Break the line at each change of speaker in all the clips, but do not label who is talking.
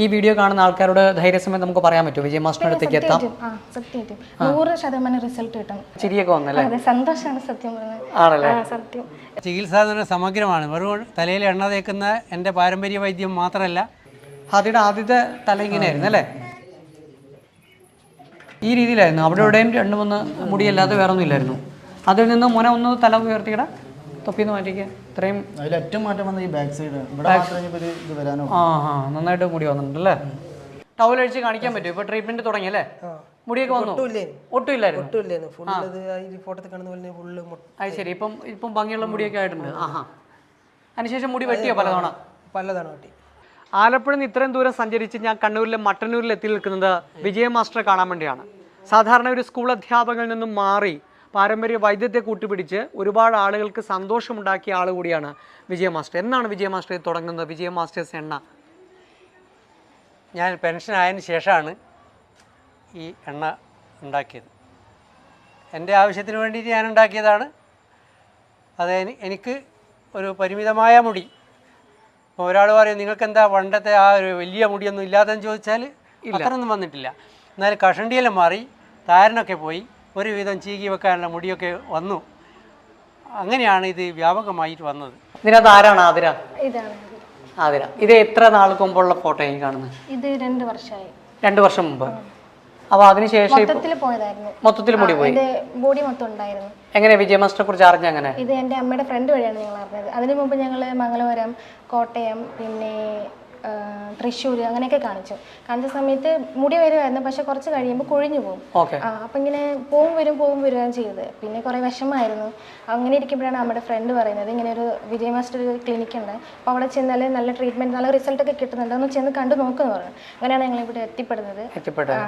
ഈ വീഡിയോ കാണുന്ന ആൾക്കാരോട് ധൈര്യസമയം നമുക്ക് പറയാൻ പറ്റും വിജയ മാസ്റ്ററിന്റെ അടുത്തേക്ക് എത്താം.
സത്യമായിട്ടും നൂറ് ശതമാനം റിസൾട്ട് കിട്ടും.
ചിരിയൊക്കെ വന്നല്ലേ?
അതെ സന്തോഷമാണ് സത്യം പറഞ്ഞത്.
ആണല്ലേ?
ആ സത്യം.
ചികിത്സ സമഗ്രമാണ്. വെറും തലയിൽ എണ്ണ തേക്കുന്ന എന്റെ പാരമ്പര്യ വൈദ്യം മാത്രമല്ല.
ഹാദിയുടെ ആദ്യത്തെ തല ഇങ്ങനെയായിരുന്നു അല്ലേ? ഈ രീതിയിലായിരുന്നു. അവിടെ ഇവിടെയും രണ്ട് മൂന്ന് മുടിയല്ലാതെ വേറെ ഒന്നും ഇല്ലായിരുന്നു അതിൽ നിന്ന് മുന ഒന്ന് തല ഉയർത്തിയിട. തൊപ്പിന്ന് മാറ്റിക്കുക ഇത്രയും
അതിൽ ഏറ്റവും മാറ്റം വന്ന ഈ ബാക്ക് സൈഡ് ഇവിടെ ഇത് വരാനോ?
ആ ആ നന്നായിട്ട് മുടി വന്നിട്ടുണ്ട് അല്ലേ ടവൽ അഴിച്ച് കാണിക്കാൻ പറ്റും ഇപ്പൊ ട്രീറ്റ്മെന്റ് തുടങ്ങി അല്ലേ? മുടിയൊക്കെ വന്നു?
ഒട്ടുമില്ലായിരുന്നു? ഈ ഫോട്ടോത്തിൽ കാണുന്ന പോലെ ഫുള്ള്
അത് ശരി. ഇപ്പം ഇപ്പം ഭംഗിയുള്ള മുടിയൊക്കെ ആയിട്ടുണ്ട്. ആഹാ. അതിനുശേഷം മുടി വെട്ടിയോ പലതവണ?
പലതവണ
ആലപ്പുഴയിൽ നിന്ന് ഇത്രയും ദൂരം സഞ്ചരിച്ച് ഞാൻ കണ്ണൂരിലെ മട്ടന്നൂരിൽ എത്തി നിൽക്കുന്നത് വിജയ മാസ്റ്ററെ കാണാൻ വേണ്ടിയാണ്. സാധാരണ ഒരു സ്കൂൾ അധ്യാപകനിൽ നിന്നും മാറി പാരമ്പര്യ വൈദ്യത്തെ കൂട്ടുപിടിച്ച് ഒരുപാട് ആളുകൾക്ക് സന്തോഷമുണ്ടാക്കിയ ആൾ കൂടിയാണ് വിജയ മാസ്റ്റർ. എന്നാണ് വിജയ മാസ്റ്റർ തുടങ്ങുന്നത്? വിജയ മാസ്റ്റേഴ്സ് എണ്ണ.
ഞാൻ പെൻഷൻ ആയതിന് ശേഷമാണ് ഈ എണ്ണ ഉണ്ടാക്കിയത്. എന്റെ ആവശ്യത്തിന് വേണ്ടിയിട്ട് ഞാൻ ഉണ്ടാക്കിയതാണ്. അത് എനിക്ക് ഒരു പരിമിതമായ മുടി. ഇപ്പോൾ ഒരാൾ പറയും നിങ്ങൾക്ക് എന്താ പണ്ടത്തെ ആ ഒരു വലിയ മുടിയൊന്നും ഇല്ലാതെന്ന് ചോദിച്ചാൽ അത്രയൊന്നും വന്നിട്ടില്ല. എന്നാൽ കഷണ്ടിയെല്ലാം മാറി താരനൊക്കെ പോയി. ഒരുവിധം ചീകി വെക്കാനുള്ള മുടിയൊക്കെ വന്നു. അങ്ങനെയാണ് ഇത് വ്യാപകമായിട്ട് വന്നത്.
ഇതിനകത്ത് ആരാണ് ആതിര?
ഇതാണ്.
ആതിര. ഇത് എത്ര നാൾക്ക് മുമ്പുള്ള ഫോട്ടോ ഈ കാണുന്നത്?
ഇത് രണ്ട് വർഷമായി.
രണ്ട് വർഷം മുമ്പ്. അപ്പോൾ അതിനുശേഷം ഇപ്പൊ
മൊത്തത്തിൽ പോയതായിരുന്നു.
മൊത്തത്തിൽ മുടി പോയി?
എന്റെ ബോഡി മൊത്തം ഉണ്ടായിരുന്നു.
എങ്ങനെ വിജയമാസ്റ്ററെ കുറിച്ച് അറിഞ്ഞ അങ്ങനെ?
ഇത് എന്റെ അമ്മയുടെ ഫ്രണ്ട് വഴിയാണ് ഞങ്ങൾ അറിഞ്ഞത്. അതിനു മുമ്പ് ഞങ്ങൾ മംഗലപുരം കോട്ടയം പിന്നെ തൃശ്ശൂർ അങ്ങനെയൊക്കെ കാണിച്ചു. കാണിച്ച സമയത്ത് മുടി വരുമായിരുന്നു പക്ഷെ കുറച്ച് കഴിയുമ്പോൾ കൊഴിഞ്ഞു പോകും. അപ്പം ഇങ്ങനെ പോവും വരും പോവും വരികയാണ് ചെയ്തത്. പിന്നെ കുറേ വിഷമമായിരുന്നു. അങ്ങനെ ഇരിക്കുമ്പോഴാണ് നമ്മുടെ ഫ്രണ്ട് പറയുന്നത് ഇങ്ങനെ ഒരു വിജയ മാസ്റ്റർ ഒരു ക്ലിനിക്ക് ഉണ്ട്. അപ്പോൾ അവിടെ ചെന്നാൽ നല്ല ട്രീറ്റ്മെന്റ് നല്ല റിസൾട്ടൊക്കെ കിട്ടുന്നുണ്ട്. ഒന്ന് ചെന്ന് കണ്ടു നോക്കുന്നു പറഞ്ഞു. അങ്ങനെയാണ് ഞങ്ങൾ ഇവിടെ എത്തിപ്പെടുന്നത്.
എത്തിപ്പെട്ടത്.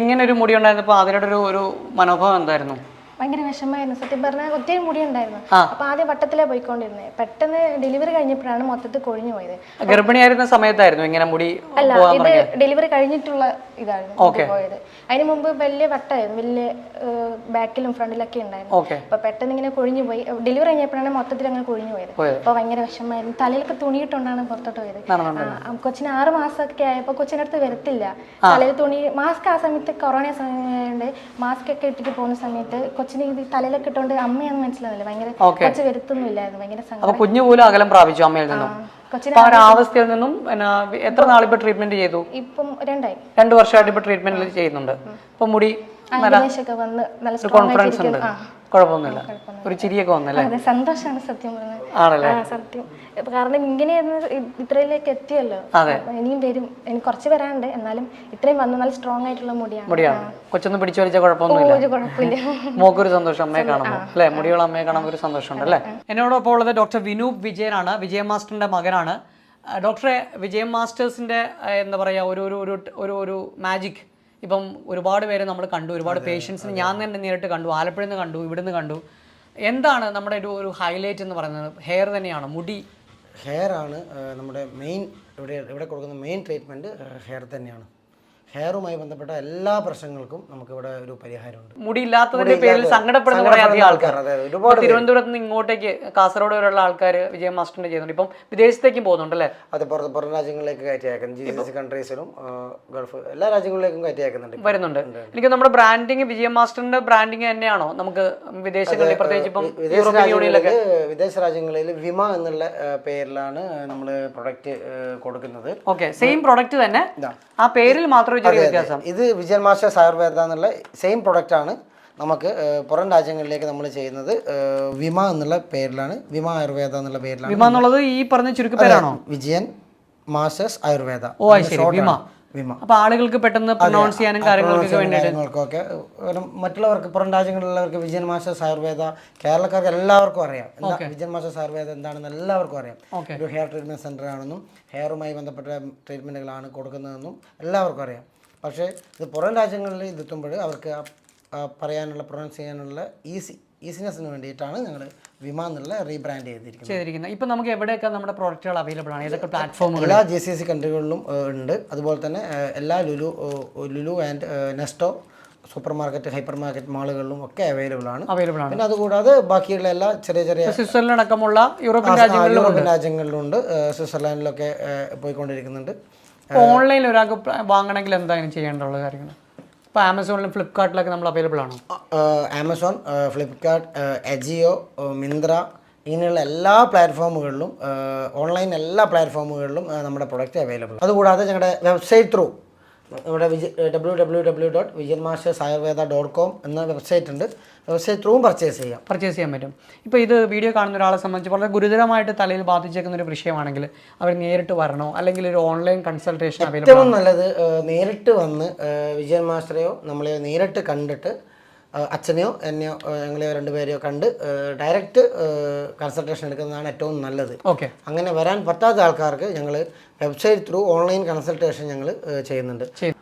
ഇങ്ങനെ ഒരു മുടി ഉണ്ടായിരുന്നപ്പോൾ അതിനോടൊരു ഒരു മനോഭാവം എന്തായിരുന്നു?
ഭയങ്കര വിഷമമായിരുന്നു. സത്യം പറഞ്ഞാൽ ഒത്തിരി മുടി ഉണ്ടായിരുന്നു അപ്പോൾ ആദ്യം വട്ടത്തിലേ പോയിക്കൊണ്ടിരുന്നത് പെട്ടെന്ന് ഡെലിവറി കഴിഞ്ഞപ്പോഴാണ് മൊത്തത്തിൽ കൊഴിഞ്ഞു പോയത്.
ഗർഭിണിയായിരുന്ന സമയത്തായിരുന്നു ഇങ്ങനെ മുടി
അല്ല ഇത് ഡെലിവറി കഴിഞ്ഞിട്ടുള്ള ഇതായിരുന്നു ഇത് പോയത്. അതിന് മുമ്പ് വലിയ വട്ടായിരുന്നു. വലിയ ബാക്കിലും ഫ്രണ്ടിലൊക്കെ ഉണ്ടായിരുന്നു. അപ്പൊ പെട്ടെന്ന് ഇങ്ങനെ കൊഴിഞ്ഞു പോയി. ഡെലിവറി കഴിഞ്ഞപ്പോഴാണ് മൊത്തത്തിൽ അങ്ങനെ കൊഴിഞ്ഞു പോയത്. അപ്പൊ ഭയങ്കര വിഷമമായിരുന്നു. തലയിലൊക്കെ തുണിയിട്ടുണ്ടാണ് പുറത്തോട്ട് പോയത്. കൊച്ചിന് ആറ് മാസമൊക്കെ ആയപ്പോ കൊച്ചിനടുത്ത് വരത്തില്ല. തലയിൽ തുണി മാസ്ക് ആ സമയത്ത് കൊറോണ സമയമായതുകൊണ്ട് മാസ്ക് ഒക്കെ ഇട്ടിട്ട് പോകുന്ന സമയത്ത് കൊച്ചിന് ഇത് തലയിലൊക്കെ ഇട്ടുകൊണ്ട് അമ്മയാന്ന് മനസ്സിലാവില്ല ഭയങ്കര കൊച്ചു വരുത്തൊന്നുമില്ലായിരുന്നു. ഭയങ്കര സങ്കടം.
കുഞ്ഞു പോലും അകലം പ്രാപിച്ചു അമ്മയിൽ നിന്നും. അവസ്ഥയിൽ നിന്നും എത്ര നാളിപ്പോ ട്രീറ്റ്മെന്റ് ചെയ്തു?
ഇപ്പം രണ്ടായി.
രണ്ടു വർഷമായിട്ട് ഇപ്പൊ ട്രീറ്റ്മെന്റ് ചെയ്യുന്നുണ്ട്. ഇപ്പൊ മുടി
കോൺഫറൻസ്
കോൺഫിഡൻസ് ഉണ്ട്. കുഴപ്പമൊന്നുമില്ല. ഒരു ചിരിയൊക്കെ വന്നല്ലേ?
അതെ സന്തോഷമാണ് സത്യം പറഞ്ഞത്.
ആണല്ലേ?
സത്യം. കാരണം ഇങ്ങനെയായിരുന്നു ഇത്രയിലേക്ക് എത്തിയല്ലോ. ഇനിയും വരും. എനിക്ക് കുറച്ച് വരാനുണ്ട്. എന്നാലും ഇത്രയും വന്നു. നല്ല സ്ട്രോങ് ആയിട്ടുള്ള മുടിയാണ്.
മുടിയാണ്. കൊച്ചൊന്നും പിടിച്ചു വലിച്ച കുഴപ്പമൊന്നുമില്ല. മോക്കൊരു സന്തോഷം അമ്മയെ കാണുമ്പോൾ. അല്ലെ? മുടിയുള്ള അമ്മയെ കാണുമ്പോൾ ഒരു സന്തോഷമുണ്ട് അല്ലേ? എന്നോടൊപ്പം ഉള്ളത് ഡോക്ടർ വിനൂപ് വിജയനാണ്. വിജയ മാസ്റ്ററിന്റെ മകനാണ്. ഡോക്ടറെ വിജയ മാസ്റ്റേഴ്സിന്റെ എന്താ പറയാ ഒരു ഒരു ഒരു ഒരു മാജിക് ഇപ്പം ഒരുപാട് പേരെ നമ്മൾ കണ്ടു ഒരുപാട് പേഷ്യൻസിന് ഞാൻ തന്നെ നേരിട്ട് കണ്ടു ആലപ്പുഴയിൽ നിന്ന് കണ്ടു ഇവിടുന്ന് കണ്ടു. എന്താണ് നമ്മുടെ ഒരു ഒരു ഹൈലൈറ്റ് എന്ന് പറയുന്നത്? ഹെയർ തന്നെയാണ്? മുടി?
ഹെയർ ആണ് നമ്മുടെ മെയിൻ ഇവിടെ ഇവിടെ കൊടുക്കുന്ന മെയിൻ ട്രീറ്റ്മെന്റ് ഹെയർ തന്നെയാണ്. ഹെയറുമായി ബന്ധപ്പെട്ട എല്ലാ പ്രശ്നങ്ങൾക്കും നമുക്കിവിടെ ഒരു പരിഹാരമുണ്ട്.
മുടി ഇല്ലാത്തതിന്റെ പേരിൽ സങ്കടപ്പെടുന്ന കുറേ അധികം ആൾക്കാർ.
ഒരുപാട്
തിരുവനന്തപുരത്ത് നിന്ന് ഇങ്ങോട്ടേക്ക് കാസർഗോഡ് വരെയുള്ള ആൾക്കാർ വിജയം മാസ്റ്റർ ചെയ്യുന്നുണ്ട്. ഇപ്പം വിദേശത്തേക്കും പോകുന്നുണ്ട് അല്ലേ
അത് പുറത്ത് പുറം രാജ്യങ്ങളിലേക്ക് കയറ്റി അയക്കുന്നു ജി സി സി കൺട്രീസിലും ഗൾഫ് എല്ലാ രാജ്യങ്ങളിലേക്കും കയറ്റി അയക്കുന്നുണ്ട്
വരുന്നുണ്ട്. എനിക്ക് നമ്മുടെ ബ്രാൻഡിങ് വിജയ മാസ്റ്ററിന്റെ ബ്രാൻഡിങ് തന്നെയാണോ നമുക്ക് വിദേശങ്ങളിൽ പ്രത്യേകിച്ച് ഇപ്പം
വിദേശ രാജ്യങ്ങളിൽ വിമ എന്നുള്ള പേരിലാണ് നമ്മൾ പ്രൊഡക്റ്റ് കൊടുക്കുന്നത്.
ഓക്കെ സെയിം പ്രൊഡക്റ്റ് തന്നെ. ആ പേരിൽ മാത്രം ഒരു ചെറിയ വ്യത്യാസം.
ഇത് വിജയൻ മാസ്റ്റേഴ്സ് ആയുർവേദ എന്നുള്ള സെയിം പ്രൊഡക്റ്റ് ആണ് നമുക്ക് പുറം രാജ്യങ്ങളിലേക്ക് നമ്മൾ ചെയ്യുന്നത് വിമ എന്നുള്ള പേരിലാണ് വിമ ആയുർവേദ എന്നുള്ള പേരിലാണ്.
വിമ എന്നുള്ളത് ഈ പറഞ്ഞ ചുരുക്കപ്പേരാണോ
വിജയൻ മാസ്റ്റേഴ്സ് ആയുർവേദ.
ഓ ശരി. വിമ.
വിമ.
അപ്പൊ ആളുകൾക്ക് പെട്ടെന്ന് പ്രൊനൗൺസ് ചെയ്യാനും കാര്യങ്ങൾക്കൊക്കെ
മറ്റുള്ളവർക്ക് പുറം രാജ്യങ്ങളിലുള്ളവർക്ക് വിജയൻ മാഷ ആയുർവേദ കേരളക്കാർക്ക് എല്ലാവർക്കും അറിയാം. വിജയൻ മാഷ ആയുർവേദ എന്താണെന്ന് എല്ലാവർക്കും അറിയാം. ഒരു ഹെയർ ട്രീറ്റ്മെന്റ് സെന്റർ ആണെന്നും ഹെയറുമായി ബന്ധപ്പെട്ട ട്രീറ്റ്മെന്റുകളാണ് കൊടുക്കുന്നതെന്നും എല്ലാവർക്കും അറിയാം. പക്ഷേ ഇത് പുറം രാജ്യങ്ങളിൽ ഇതെത്തുമ്പോൾ അവർക്ക് പറയാനുള്ള പ്രൊനൗൺസ് ചെയ്യാനുള്ള ഈസി ഈസിനെസ്സിന് വേണ്ടിയിട്ടാണ് ഞങ്ങൾ വിമ എന്നുള്ള റീബ്രാൻഡ് ചെയ്തിരിക്കുന്നത്.
ചെയ്തിരിക്കുന്നത്. ഇപ്പം നമുക്ക് എവിടെയൊക്കെ നമ്മുടെ പ്രോഡക്റ്റുകൾ അവൈലബിൾ ആണ്? ഏതൊക്കെ പ്ലാറ്റ്ഫോമുകൾ
എല്ലാ ജി സി സി കൺട്രികളിലും ഉണ്ട്. അതുപോലെ തന്നെ എല്ലാ Lulu Lulu and Nesto supermarket hypermarket മാളുകളിലും ഒക്കെ അവൈലബിൾ ആണ്.
അവൈലബിൾ ആണ്.
പിന്നെ അതുകൂടാതെ ബാക്കിയുള്ള എല്ലാ ചെറിയ ചെറിയ
സ്വിറ്റ്സർലൻഡ് അടക്കമുള്ള യൂറോപ്യൻ രാജ്യങ്ങളിലും
രാജ്യങ്ങളിലുണ്ട്. സ്വിറ്റ്സർലാൻഡിലൊക്കെ പോയിക്കൊണ്ടിരിക്കുന്നുണ്ട്.
ഓൺലൈനിൽ ഒരാൾക്ക് വാങ്ങണമെങ്കിൽ എന്താണ് ചെയ്യേണ്ടുള്ള കാര്യങ്ങൾ ഇപ്പോൾ ആമസോണിലും ഫ്ലിപ്കാർട്ടിലൊക്കെ നമ്മൾ അവൈലബിൾ ആണോ?
ആമസോൺ ഫ്ലിപ്കാർട്ട് എജിയോ മിന്ത്ര ഇങ്ങനെയുള്ള എല്ലാ പ്ലാറ്റ്ഫോമുകളിലും ഓൺലൈൻ എല്ലാ പ്ലാറ്റ്ഫോമുകളിലും നമ്മുടെ പ്രൊഡക്റ്റ് അവൈലബിൾ അതുകൂടാതെ ഞങ്ങളുടെ വെബ്സൈറ്റ് ത്രൂ നമ്മുടെ Vijay W W W dot Vijayan masters Ayurveda dot com എന്ന വെബ്സൈറ്റ് ഉണ്ട്. വെബ്സൈറ്റ് ത്രൂവും പർച്ചേസ് ചെയ്യാം.
പർച്ചേസ് ചെയ്യാൻ പറ്റും. ഇപ്പോൾ ഇത് വീഡിയോ കാണുന്ന ഒരാളെ സംബന്ധിച്ച് വളരെ ഗുരുതരമായിട്ട് തലയിൽ ബാധിച്ചേക്കുന്ന ഒരു വിഷയമാണെങ്കിൽ അവർ നേരിട്ട് വരണോ? അല്ലെങ്കിൽ ഒരു ഓൺലൈൻ കൺസൾട്ടേഷൻ
ഏറ്റവും നല്ലത് നേരിട്ട് വന്ന് വിജയൻ മാസ്റ്ററെയോ നമ്മളെയോ നേരിട്ട് കണ്ടിട്ട് അച്ഛനെയോ എന്നെയോ ഞങ്ങളെയോ രണ്ടുപേരെയോ കണ്ട് ഡയറക്റ്റ് കൺസൾട്ടേഷൻ എടുക്കുന്നതാണ് ഏറ്റവും നല്ലത്.
ഓക്കെ.
അങ്ങനെ വരാൻ പറ്റാത്ത ആൾക്കാർക്ക് ഞങ്ങൾ വെബ്സൈറ്റ് ത്രൂ ഓൺലൈൻ കൺസൾട്ടേഷൻ ഞങ്ങൾ ചെയ്യുന്നുണ്ട്.
വിജയമാസ്റ്റർ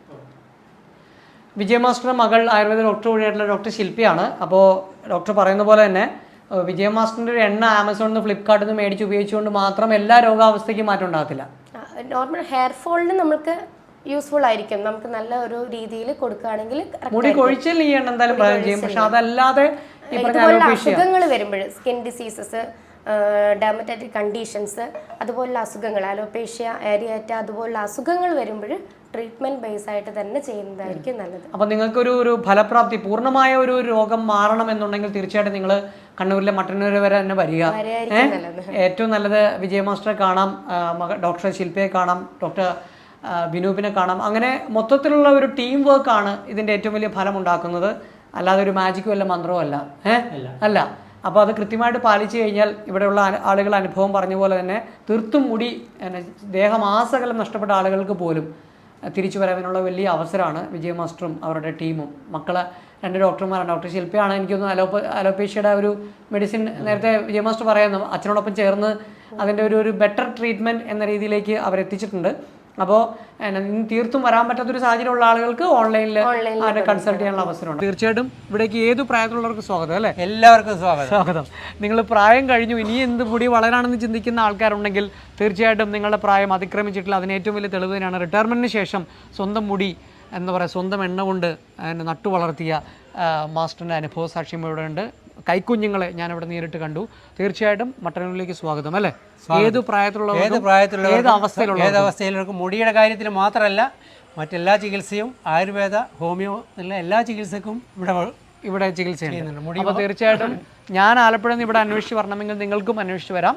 വിജയ മാസ്റ്ററുടെ മകൾ ആയുർവേദ ഡോക്ടർ കൂടിയായിട്ടുള്ള ഡോക്ടർ ശില്പിയാണ്. അപ്പോൾ ഡോക്ടർ പറയുന്ന പോലെ തന്നെ വിജയമാസ്റ്ററിന്റെ വിജയ മാസ്റ്ററിന്റെ ഒരു എണ്ണ ആമസോണിൽ നിന്ന് ഫ്ലിപ്കാർട്ടിൽ നിന്ന് മേടിച്ച് ഉപയോഗിച്ചുകൊണ്ട് മാത്രം എല്ലാ രോഗാവസ്ഥയ്ക്കും മാറ്റം ഉണ്ടാകത്തില്ല.
നോർമൽ ഹെയർ ഫോളിന് നമുക്ക് യൂസ്ഫുൾ ആയിരിക്കും. നമുക്ക് നല്ല ഒരു രീതിയിൽ കൊടുക്കുകയാണെങ്കിൽ
മുടി കൊഴിച്ചിൽ ഈ എണ്ണ എന്തായാലും പ്രയോജനം ചെയ്യും പക്ഷെ അതല്ലാതെ
ഇതുപോലുള്ള അസുഖങ്ങൾ വരുമ്പോൾ സ്കിൻ ഡിസീസസ് ഡെർമറ്റൈറ്റിക് കണ്ടീഷൻസ് അതുപോലുള്ള അസുഖങ്ങൾ അലോപേഷ്യ ഏരിയാറ്റ അതുപോലുള്ള അസുഖങ്ങൾ വരുമ്പോൾ ട്രീറ്റ്മെന്റ് ബേസ് ആയിട്ട് തന്നെ ചെയ്യുന്നതായിരിക്കും നല്ലത്.
അപ്പൊ നിങ്ങൾക്ക് ഒരു ഫലപ്രാപ്തി പൂർണമായ ഒരു രോഗം മാറണം എന്നുണ്ടെങ്കിൽ തീർച്ചയായിട്ടും നിങ്ങൾ കണ്ണൂരിലെ മട്ടന്നൂർ വരെ തന്നെ വരിക. ഏറ്റവും നല്ലത് വിജയ മാസ്റ്ററെ കാണാം ഡോക്ടർ ശില്പയെ കാണാം ഡോക്ടർ വിനൂപിനെ കാണാം. അങ്ങനെ മൊത്തത്തിലുള്ള ഒരു ടീം വർക്കാണ് ഇതിന്റെ ഏറ്റവും വലിയ ഫലം ഉണ്ടാക്കുന്നത് അല്ലാതെ ഒരു മാജിക്കും അല്ല മന്ത്രവും അല്ല. ഏഹ് അല്ല. അപ്പോൾ അത് കൃത്യമായിട്ട് പാലിച്ചു കഴിഞ്ഞാൽ ഇവിടെയുള്ള ആളുകൾ അനുഭവം പറഞ്ഞ പോലെ തന്നെ തീർത്തും മുടി ദേഹം ദേഹമാസകലം നഷ്ടപ്പെട്ട ആളുകൾക്ക് പോലും തിരിച്ചു വരാനുള്ള വലിയ അവസരമാണ് വിജയ മാസ്റ്ററും അവരുടെ ടീമും. മക്കളെ രണ്ട് ഡോക്ടർമാരാണ്. ഡോക്ടർ ശില്പയാണ് എനിക്കൊന്ന് അലോപ്പ അലോപ്പേഷ്യയുടെ ഒരു മെഡിസിൻ നേരത്തെ വിജയ മാസ്റ്റർ പറയുന്നു. അച്ഛനോടൊപ്പം ചേർന്ന് അതിന്റെ ഒരു ഒരു ബെറ്റർ ട്രീറ്റ്മെന്റ് എന്ന രീതിയിലേക്ക് അവരെത്തിച്ചിട്ടുണ്ട്. അപ്പോൾ തീർത്തും വരാൻ പറ്റാത്തൊരു സാഹചര്യമുള്ള ആളുകൾക്ക് ഓൺലൈനിൽ അവരെ കൺസൾട്ട് ചെയ്യാനുള്ള അവസരമുണ്ട്. തീർച്ചയായിട്ടും ഇവിടേക്ക് ഏത് പ്രായത്തിലുള്ളവർക്ക് സ്വാഗതം അല്ലേ?
എല്ലാവർക്കും സ്വാഗതം.
സ്വാഗതം. നിങ്ങൾ പ്രായം കഴിഞ്ഞു ഇനി എന്ത് മുടി വളരാണെന്ന് ചിന്തിക്കുന്ന ആൾക്കാരുണ്ടെങ്കിൽ തീർച്ചയായിട്ടും നിങ്ങളുടെ പ്രായം അതിക്രമിച്ചിട്ടില്ല അതിന് ഏറ്റവും വലിയ തെളിവ് തന്നെയാണ് റിട്ടയർമെന്റിന് ശേഷം സ്വന്തം മുടി എന്താ പറയുക സ്വന്തം എണ്ണ കൊണ്ട് അതിനെ നട്ടു വളർത്തിയ മാസ്റ്ററിന്റെ അനുഭവ സാക്ഷ്യം ഇവിടെ ഉണ്ട്. കൈക്കുഞ്ഞുങ്ങളെ ഞാൻ അവിടെ നേരിട്ട് കണ്ടു. തീർച്ചയായിട്ടും മട്ടന്നൂരിലേക്ക് സ്വാഗതം അല്ലേ? ഏത് പ്രായത്തിലുള്ള
ഏത് പ്രായത്തിലുള്ള
ഏത് അവസ്ഥയിലുള്ള
ഏത് അവസ്ഥയിലുള്ളവർക്കും മുടിയുടെ കാര്യത്തിൽ മാത്രമല്ല മറ്റെല്ലാ ചികിത്സയും ആയുർവേദ ഹോമിയോ എന്നുള്ള എല്ലാ ചികിത്സക്കും ഇവിടെ
ഇവിടെ ചികിത്സ ചെയ്യുന്നുണ്ട്. അപ്പോൾ തീർച്ചയായിട്ടും ഞാൻ ആലപ്പുഴ നിന്ന് ഇവിടെ അന്വേഷിച്ച് വരണമെങ്കിൽ നിങ്ങൾക്കും അന്വേഷിച്ച് വരാം.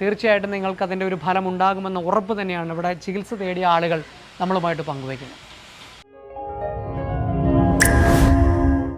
തീർച്ചയായിട്ടും നിങ്ങൾക്ക് അതിന്റെ ഒരു ഫലം ഉണ്ടാകുമെന്ന ഉറപ്പ് തന്നെയാണ് ഇവിടെ ചികിത്സ തേടിയ ആളുകൾ നമ്മളുമായിട്ട് പങ്കുവയ്ക്കുന്നത്.